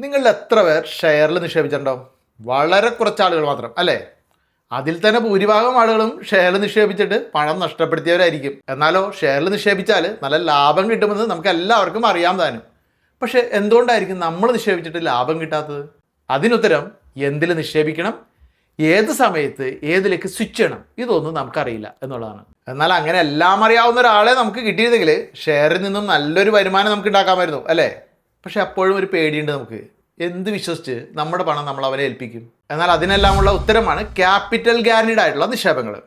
നിങ്ങളിൽ എത്ര പേർ ഷെയറിൽ നിക്ഷേപിച്ചിട്ടുണ്ടാവും വളരെ കുറച്ച് ആളുകൾ മാത്രം അല്ലേ? അതിൽ തന്നെ ഭൂരിഭാഗം ആളുകളും ഷെയറിൽ നിക്ഷേപിച്ചിട്ട് പണം നഷ്ടപ്പെടുത്തിയവരായിരിക്കും. എന്നാലോ ഷെയറിൽ നിക്ഷേപിച്ചാൽ നല്ല ലാഭം കിട്ടുമെന്ന് നമുക്ക് എല്ലാവർക്കും അറിയാം താനും. പക്ഷേ എന്തുകൊണ്ടായിരിക്കും നമ്മൾ നിക്ഷേപിച്ചിട്ട് ലാഭം കിട്ടാത്തത്? അതിനുത്തരം എന്തിൽ നിക്ഷേപിക്കണം? ഏത് സമയത്ത് ഏതിലേക്ക് സ്വിച്ച് ചെയ്യണം? ഇതൊന്നും നമുക്കറിയില്ല എന്നുള്ളതാണ്. എന്നാൽ അങ്ങനെ എല്ലാം അറിയാവുന്ന ഒരാളെ നമുക്ക് കിട്ടിയിരുന്നെങ്കിൽ ഷെയറിൽ നിന്നും നല്ലൊരു വരുമാനം നമുക്ക് ഉണ്ടാക്കാമായിരുന്നു അല്ലേ? പക്ഷെ അപ്പോഴും ഒരു പേടിയുണ്ട് നമുക്ക്. എന്ത് വിശ്വസിച്ച് നമ്മുടെ പണം നമ്മൾ അവരെ ഏൽപ്പിക്കും? എന്നാൽ അതിനെല്ലാമുള്ള ഉത്തരമാണ് ക്യാപിറ്റൽ ഗ്യാരണ്ടീഡ് ആയിട്ടുള്ള നിക്ഷേപങ്ങൾ.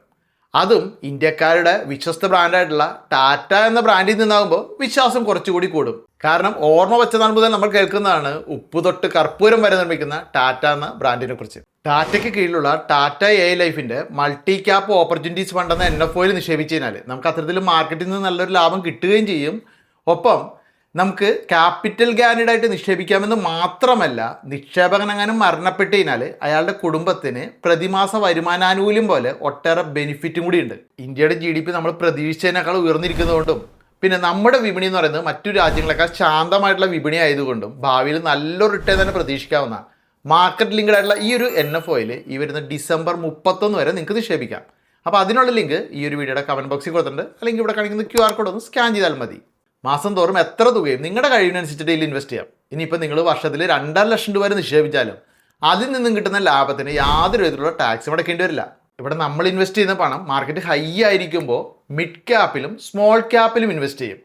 അതും ഇന്ത്യക്കാരുടെ വിശ്വസ്ത ബ്രാൻഡായിട്ടുള്ള ടാറ്റ എന്ന ബ്രാൻഡിൽ നിന്നാകുമ്പോൾ വിശ്വാസം കുറച്ചുകൂടി കൂടും. കാരണം ഓർമ്മ വെച്ച നാൾ മുതൽ നമ്മൾ കേൾക്കുന്നതാണ് ഉപ്പ് തൊട്ട് കർപ്പൂരം വരെ നിർമ്മിക്കുന്ന ടാറ്റ എന്ന ബ്രാൻഡിനെ കുറിച്ച്. ടാറ്റയ്ക്ക് കീഴിലുള്ള ടാറ്റ എ ലൈഫിന്റെ മൾട്ടി ക്യാപ്പ് ഓപ്പർച്യൂണിറ്റീസ് ഫണ്ട് എന്ന എൻ എഫ് ഒയിൽ നിക്ഷേപിച്ചു കഴിഞ്ഞാൽ നമുക്ക് അത്തരത്തിൽ മാർക്കറ്റിൽ നിന്ന് നല്ലൊരു ലാഭം കിട്ടുകയും ചെയ്യും. ഒപ്പം നമുക്ക് ക്യാപിറ്റൽ ഗ്യാരണ്ടീഡ് ആയിട്ട് നിക്ഷേപിക്കാമെന്ന് മാത്രമല്ല നിക്ഷേപകൻ അങ്ങനെ മരണപ്പെട്ട് കഴിഞ്ഞാൽ അയാളുടെ കുടുംബത്തിന് പ്രതിമാസ വരുമാനാനുകൂല്യം പോലെ ഒട്ടേറെ ബെനിഫിറ്റും കൂടി ഉണ്ട്. ഇന്ത്യയുടെ ജി ഡി പി നമ്മൾ പ്രതീക്ഷിച്ചതിനേക്കാൾ ഉയർന്നിരിക്കുന്നതുകൊണ്ടും പിന്നെ നമ്മുടെ വിപണി എന്ന് പറയുന്നത് മറ്റു രാജ്യങ്ങളെക്കാൾ ശാന്തമായിട്ടുള്ള വിപണി ആയതുകൊണ്ടും ഭാവിയിൽ നല്ലൊരു റിട്ടേൺ തന്നെ പ്രതീക്ഷിക്കാവുന്ന മാർക്കറ്റ് ലിങ്ക്ഡ് ആയിട്ടുള്ള ഈ ഒരു എൻ എഫ് ഒയിൽ ഈ വരുന്ന ഡിസംബർ മുപ്പത്തൊന്ന് വരെ നിങ്ങൾക്ക് നിക്ഷേപിക്കാം. അപ്പോൾ അതിനുള്ള ലിങ്ക് ഈ ഒരു വീഡിയോയുടെ കമന്റ് ബോക്സിൽ കൊടുത്തിട്ടുണ്ട്. അല്ലെങ്കിൽ ഇവിടെ കാണിക്കുന്ന ക്യു ആർ കോഡ് ഒന്ന് സ്കാൻ ചെയ്താൽ മതി. മാസം തോറും എത്ര തുകയും നിങ്ങളുടെ കഴിവിനനുസരിച്ചിട്ട് ഇതിൽ ഇൻവെസ്റ്റ് ചെയ്യാം. ഇനിയിപ്പോൾ നിങ്ങൾ വർഷത്തിൽ രണ്ടര ലക്ഷം രൂപ വരെ നിക്ഷേപിച്ചാലും അതിൽ നിന്നും കിട്ടുന്ന ലാഭത്തിന് യാതൊരു വിധത്തിലുള്ള ടാക്സ് മുടക്കേണ്ടി വരില്ല. ഇവിടെ നമ്മൾ ഇൻവെസ്റ്റ് ചെയ്യുന്ന പണം മാർക്കറ്റ് ഹൈ ആയിരിക്കുമ്പോൾ മിഡ് ക്യാപ്പിലും സ്മോൾ ക്യാപ്പിലും ഇൻവെസ്റ്റ് ചെയ്യും.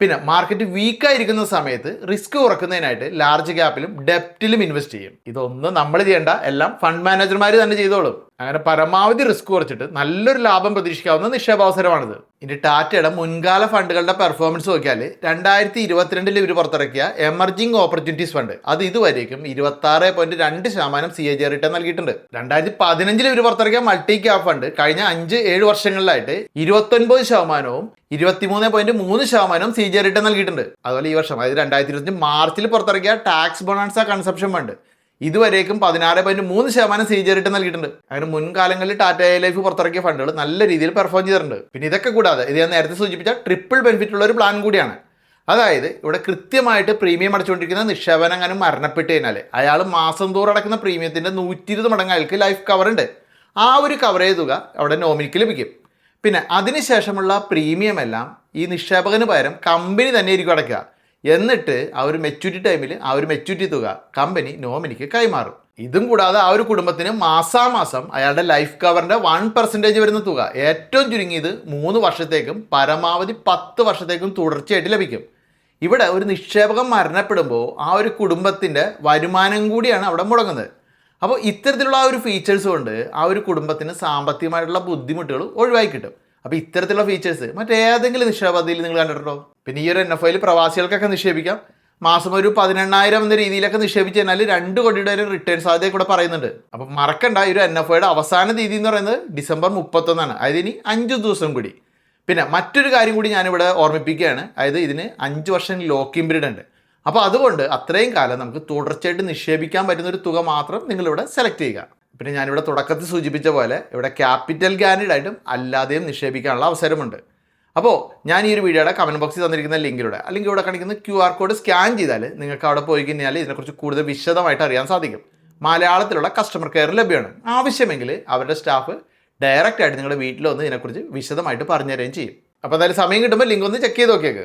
പിന്നെ മാർക്കറ്റ് വീക്ക് ആയിരിക്കുന്ന സമയത്ത് റിസ്ക് കുറക്കുന്നതിനായിട്ട് ലാർജ് ക്യാപ്പിലും ഡെപ്റ്റിലും ഇൻവെസ്റ്റ് ചെയ്യും. ഇതൊന്നും നമ്മൾ ചെയ്യേണ്ട. എല്ലാം ഫണ്ട് മാനേജർമാർ തന്നെ ചെയ്തോളും. അങ്ങനെ പരമാവധി റിസ്ക് കുറച്ചിട്ട് നല്ലൊരു ലാഭം പ്രതീക്ഷിക്കാവുന്ന നിക്ഷേപാവസരമാണിത്. ഇനി ടാറ്റയുടെ മുൻകാല ഫണ്ടുകളുടെ പെർഫോമൻസ് നോക്കിയാൽ രണ്ടായിരത്തി ഇരുപത്തിരണ്ടിൽ ഇവർ പുറത്തിറക്കിയ എമർജിംഗ് ഓപ്പർച്യൂണിറ്റീസ് ഫണ്ട് അത് ഇതുവരേക്കും ഇരുപത്തി ആറ് പോയിന്റ് രണ്ട് ശതമാനം സി എ ജി റിട്ടേൺ നൽകിയിട്ടുണ്ട്. രണ്ടായിരത്തി പതിനഞ്ചിൽ ഇവർ പുറത്തിറക്കിയ മൾട്ടി ക്യാപ് ഫണ്ട് കഴിഞ്ഞ അഞ്ച് ഏഴ് വർഷങ്ങളിലായിട്ട് ഇരുപത്തൊൻപത് ശതമാനവും ഇരുപത്തിമൂന്ന് പോയിന്റ് മൂന്ന് ശതമാനം സി ജി റിട്ടേൺ നൽകിയിട്ടുണ്ട്. അതുപോലെ ഈ വർഷം അതായത് രണ്ടായിരത്തി ഇരുപത്തി മാർച്ചിൽ പുറത്തിറക്കിയ ടാക്സ് ബൊണാൻസ കൺസപ്ഷൻ ഫണ്ട് ഇതുവരേക്കും പതിനാറ് പോയിന്റ് മൂന്ന് ശതമാനം സി നൽകിയിട്ടുണ്ട്. അങ്ങനെ മുൻകാലങ്ങളിൽ ടാറ്റ ലൈഫ് പുറത്തിറക്കിയ ഫണ്ടുകൾ നല്ല രീതിയിൽ പെർഫോം ചെയ്തിട്ടുണ്ട്. പിന്നെ ഇതൊക്കെ കൂടാതെ ഇത് ഞാൻ നേരത്തെ സൂചിപ്പിച്ച ട്രിപ്പിൾ ബെനിഫിറ്റ് ഉള്ള ഒരു പ്ലാൻ കൂടിയാണ്. അതായത് ഇവിടെ കൃത്യമായിട്ട് പ്രീമിയം അടച്ചുകൊണ്ടിരിക്കുന്ന നിക്ഷേപനം അങ്ങനെ മരണപ്പെട്ട് കഴിഞ്ഞാൽ അയാൾ മാസം തോറും അടക്കുന്ന പ്രീമിയത്തിന്റെ നൂറ്റി ഇരുപത് മടങ്ങ് അയാൾക്ക് ലൈഫ് കവർ ഉണ്ട്. ആ ഒരു കവറേജ് തുക അവിടെ നോമിനിക്ക് ലഭിക്കും. പിന്നെ അതിനുശേഷമുള്ള പ്രീമിയം എല്ലാം ഈ നിക്ഷേപകന് പകരം കമ്പനി തന്നെ ആയിരിക്കും അടയ്ക്കുക. എന്നിട്ട് ആ ഒരു മെച്യൂരിറ്റി ടൈമിൽ ആ ഒരു മെച്യൂരിറ്റി തുക കമ്പനി നോമിനിക്ക് കൈമാറും. ഇതും കൂടാതെ ആ ഒരു കുടുംബത്തിന് മാസാമാസം അയാളുടെ ലൈഫ് കവറിന്റെ വൺ പെർസെന്റേജ് വരുന്ന തുക ഏറ്റവും ചുരുങ്ങിയത് മൂന്ന് വർഷത്തേക്കും പരമാവധി പത്ത് വർഷത്തേക്കും തുടർച്ചയായിട്ട് ലഭിക്കും. ഇവിടെ ഒരു നിക്ഷേപകൻ മരണപ്പെടുമ്പോൾ ആ ഒരു കുടുംബത്തിന്റെ വരുമാനം കൂടിയാണ് അവിടെ മുടങ്ങുന്നത്. അപ്പോൾ ഇത്തരത്തിലുള്ള ആ ഒരു ഫീച്ചേഴ്സ് കൊണ്ട് ആ ഒരു കുടുംബത്തിന് സാമ്പത്തികമായിട്ടുള്ള ബുദ്ധിമുട്ടുകൾ ഒഴിവാക്കി കിട്ടും. അപ്പോൾ ഇത്തരത്തിലുള്ള ഫീച്ചേഴ്സ് മറ്റേതെങ്കിലും നിക്ഷേപ പദ്ധതിയിൽ നിങ്ങൾ കണ്ടിട്ടുണ്ടോ? പിന്നെ ഈ ഒരു എൻ എഫ് ഐയിൽ പ്രവാസികൾക്കൊക്കെ നിക്ഷേപിക്കാം. മാസം ഒരു പതിനെണ്ണായിരം എന്ന രീതിയിലൊക്കെ നിക്ഷേപിച്ച് കഴിഞ്ഞാൽ രണ്ട് കോടിയുടെ ഒരു റിട്ടേൺ സാധ്യത കൂടെ പറയുന്നുണ്ട്. അപ്പം മറക്കണ്ട ഈ ഒരു എൻ എഫ് ഐയുടെ അവസാന തീയതി എന്ന് പറയുന്നത് ഡിസംബർ മുപ്പത്തൊന്നാണ്. അതായത് ഇനി അഞ്ച് ദിവസം കൂടി. പിന്നെ മറ്റൊരു കാര്യം കൂടി ഞാനിവിടെ ഓർമ്മിപ്പിക്കുകയാണ്. അതായത് ഇതിന് അഞ്ച് വർഷം ലോക്കിംഗ് പീരീഡ് ഉണ്ട്. അപ്പോൾ അതുകൊണ്ട് അത്രയും കാലം നമുക്ക് തുടർച്ചയായിട്ട് നിക്ഷേപിക്കാൻ പറ്റുന്ന ഒരു തുക മാത്രം നിങ്ങളിവിടെ സെലക്ട് ചെയ്യുക. പിന്നെ ഞാനിവിടെ തുടക്കത്തിൽ സൂചിപ്പിച്ച പോലെ ഇവിടെ ക്യാപിറ്റൽ ഗ്യാരണ്ടീഡ് ആയിട്ടും അല്ലാതെയും നിക്ഷേപിക്കാനുള്ള അവസരമുണ്ട്. അപ്പോൾ ഞാൻ ഈ ഒരു വീഡിയോയുടെ കമന്റ് ബോക്സിൽ തന്നിരിക്കുന്ന ലിങ്കിലൂടെ അല്ലെങ്കിൽ ഇവിടെ കാണിക്കുന്ന. ക്യു ആർ കോഡ് സ്കാൻ ചെയ്താൽ നിങ്ങൾക്ക് അവിടെ പോയി കഴിഞ്ഞാൽ ഇതിനെക്കുറിച്ച് കൂടുതൽ വിശദമായിട്ട് അറിയാൻ സാധിക്കും. മലയാളത്തിലുള്ള കസ്റ്റമർ കെയർ ലഭ്യമാണ്. ആവശ്യമെങ്കിൽ അവരുടെ സ്റ്റാഫ് ഡയറക്റ്റ് ആയിട്ട് നിങ്ങളുടെ വീട്ടിൽ വന്ന് ഇതിനെക്കുറിച്ച് വിശദമായിട്ട് പറഞ്ഞു തരുകയും ചെയ്യും. അപ്പോൾ എന്തായാലും സമയം കിട്ടുമ്പോൾ ലിങ്ക് ഒന്ന് ചെക്ക് ചെയ്ത് നോക്കിയേക്ക്.